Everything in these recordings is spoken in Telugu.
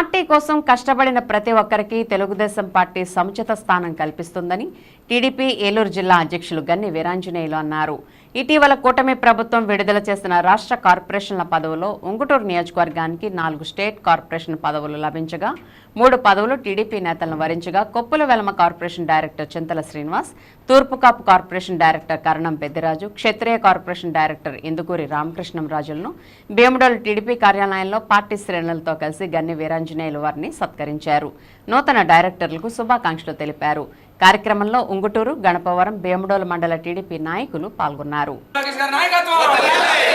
పార్టీ కోసం కష్టపడిన ప్రతి ఒక్కరికి తెలుగుదేశం పార్టీ సముచిత స్థానం కల్పిస్తుందని టీడీపీ ఏలూరు జిల్లా అధ్యక్షులు గన్ని వీరాంజనేయులు అన్నారు. ఇటీవల కూటమి ప్రభుత్వం విడుదల చేసిన రాష్ట్ర కార్పొరేషన్ల పదవులో ఉంగుటూరు నియోజకవర్గానికి నాలుగు స్టేట్ కార్పొరేషన్ పదవులు లభించగా మూడు పదవులు టీడీపీ నేతలను వరించగా Koppula Velama corporation director Chintala Srinivas Turpukapu corporation director Karanam Peddiraju Kshatriya corporation director Indukuri Ramakrishnam రాజులను భీముడోలు టీడీపీ కార్యాలయంలో పార్టీ శ్రేణులతో కలిసి గన్ని వీరాంజనేయులు వారిని సత్కరించారు. నూతన డైరెక్టర్లకు శుభాకాంక్షలు తెలిపారు. కార్యక్రమంలో ఉంగుటూరు గణపవరం భీముడోలు మండల టీడీపీ నాయకులు పాల్గొన్నారు లోకేష్ గారి నాయకత్వం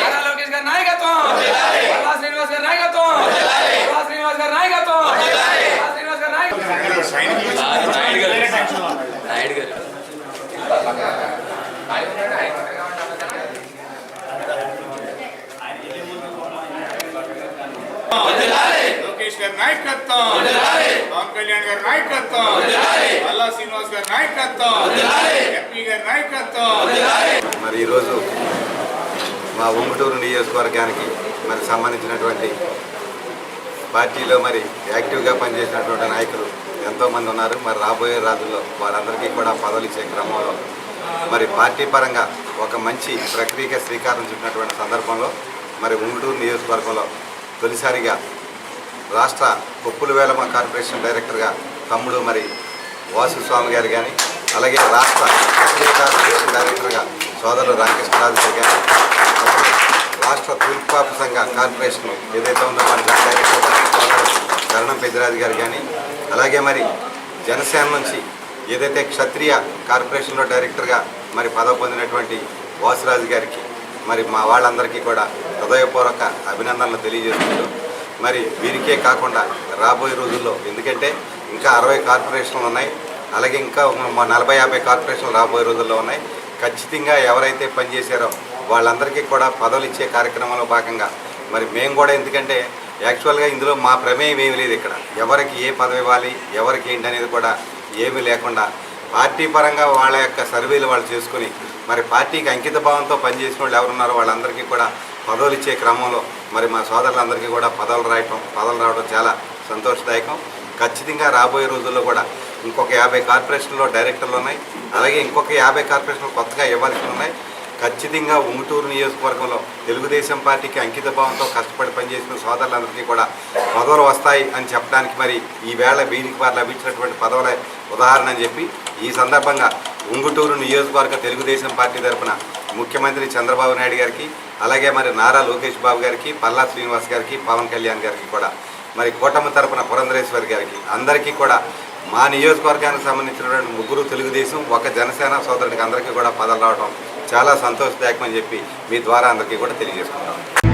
నారా లోకేష్ గారి నాయకత్వం పల్లా శ్రీనివాస్ గారి నాయకత్వం పల్లా శ్రీనివాస్ గారి నాయకత్వం పల్లా శ్రీనివాస్ గారి నాయకత్వం లోకేష్ గారి నాయకత్వం. పవన్ కళ్యాణ్ గారి నాయకత్వం. అల్లా శ్రీనివాస్ గారి నాయకత్వం. ఎంపీ గారి నాయకత్వం. మరి ఈరోజు మా ఉంగుటూరు నియోజకవర్గానికి మరి సంబంధించినటువంటి పార్టీలో మరి యాక్టివ్గా పనిచేసినటువంటి నాయకులు ఎంతోమంది ఉన్నారు. మరి రాబోయే రోజుల్లో వారందరికీ కూడా పదవులు ఇచ్చే క్రమంలో మరి పార్టీ పరంగా ఒక మంచి ప్రక్రియగా శ్రీకారం చుట్టినటువంటి సందర్భంలో మరి ఉంగుటూరు నియోజకవర్గంలో తొలిసారిగా రాష్ట్ర కొప్పుల వేలమ కార్పొరేషన్ డైరెక్టర్గా తమ్ముడు మరి వాసు స్వామి గారు కానీ అలాగే రాష్ట్ర కార్పొరేషన్ డైరెక్టర్గా సోదరులు రామకృష్ణరాజు గారు కానీ రాష్ట్ర తూర్పాపు సంఘ కార్పొరేషన్ ఏదైతే ఉందో మన డైరెక్టర్ కరణం పెద్దిరాజు గారు కానీ అలాగే మరి జనసేన నుంచి ఏదైతే క్షత్రియ కార్పొరేషన్లో డైరెక్టర్గా మరి పదవి పొందినటువంటి వాసురాజు గారికి మరి మా వాళ్ళందరికీ కూడా హృదయపూర్వక అభినందనలు తెలియజేస్తున్నాడు మరి వీరికే కాకుండా రాబోయే రోజుల్లో ఎందుకంటే ఇంకా అరవై కార్పొరేషన్లు ఉన్నాయి అలాగే ఇంకా నలభై యాభై కార్పొరేషన్లు రాబోయే రోజుల్లో ఉన్నాయి. ఖచ్చితంగా ఎవరైతే పనిచేశారో వాళ్ళందరికీ కూడా పదవులు ఇచ్చే కార్యక్రమంలో భాగంగా మరి మేము కూడా ఎందుకంటే యాక్చువల్గా ఇందులో మా ప్రమేయం ఏమీ లేదు ఇక్కడ. ఎవరికి ఏ పదవి ఇవ్వాలి ఎవరికి ఏంటి అనేది కూడా ఏమీ లేకుండా పార్టీ పరంగా వాళ్ళ యొక్క సర్వేలు వాళ్ళు చేసుకుని మరి పార్టీకి అంకిత భావంతో పనిచేసిన వాళ్ళు ఎవరున్నారో వాళ్ళందరికీ కూడా పదవులు ఇచ్చే క్రమంలో మరి మా సోదరులందరికీ కూడా పదవులు రాయటం పదవులు రావడం చాలా సంతోషదాయకం. ఖచ్చితంగా రాబోయే రోజుల్లో కూడా ఇంకొక యాభై కార్పొరేషన్లో డైరెక్టర్లు ఉన్నాయి. అలాగే ఇంకొక యాభై కార్పొరేషన్లు కొత్తగా ఇవ్వాల్సి ఉన్నాయి. ఖచ్చితంగా ఉంగుటూరు నియోజకవర్గంలో తెలుగుదేశం పార్టీకి అంకిత భావంతో కష్టపడి పనిచేసిన సోదరులందరికీ కూడా పదవులు వస్తాయి అని చెప్పడానికి మరి ఈ వేళ వీరికి వారు లభించినటువంటి పదవుల ఉదాహరణ అని చెప్పి ఈ సందర్భంగా ఉంగుటూరు నియోజకవర్గ తెలుగుదేశం పార్టీ తరఫున ముఖ్యమంత్రి చంద్రబాబు నాయుడు గారికి అలాగే మరి నారా లోకేష్ బాబు గారికి పల్లా శ్రీనివాస్ గారికి పవన్ కళ్యాణ్ గారికి కూడా మరి కూటమి తరపున పురంధరేశ్వరి గారికి అందరికీ కూడా మా నియోజకవర్గానికి సంబంధించినటువంటి ముగ్గురు తెలుగుదేశం ఒక జనసేన సోదరుడికి అందరికీ కూడా పదలు రావడం చాలా సంతోషదాయకం అని చెప్పి మీ ద్వారా అందరికీ కూడా తెలియజేసుకుంటాం